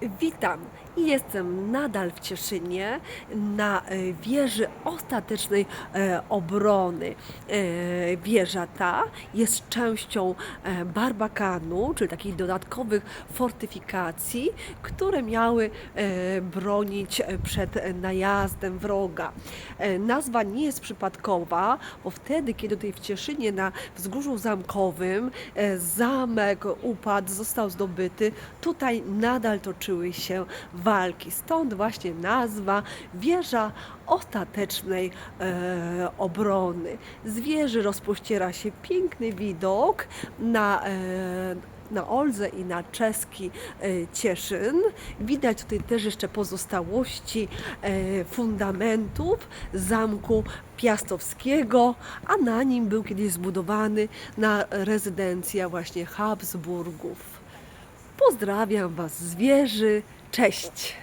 Witam. Jestem nadal w Cieszynie na e, wieży ostatecznej e, obrony. E, Wieża ta jest częścią Barbakanu, czyli takich dodatkowych fortyfikacji, które miały bronić przed najazdem wroga. Nazwa nie jest przypadkowa, bo wtedy, kiedy tutaj w Cieszynie na wzgórzu zamkowym zamek upadł, został zdobyty, tutaj nadal toczyły się walki. Stąd właśnie nazwa wieża ostatecznej e, obrony. Z wieży rozpościera się piękny widok na e, na Olzę i na czeski e, Cieszyn. Widać tutaj też jeszcze pozostałości e, fundamentów zamku Piastowskiego, a na nim był kiedyś zbudowany na rezydencja właśnie Habsburgów. Pozdrawiam Was z wieży. Cześć!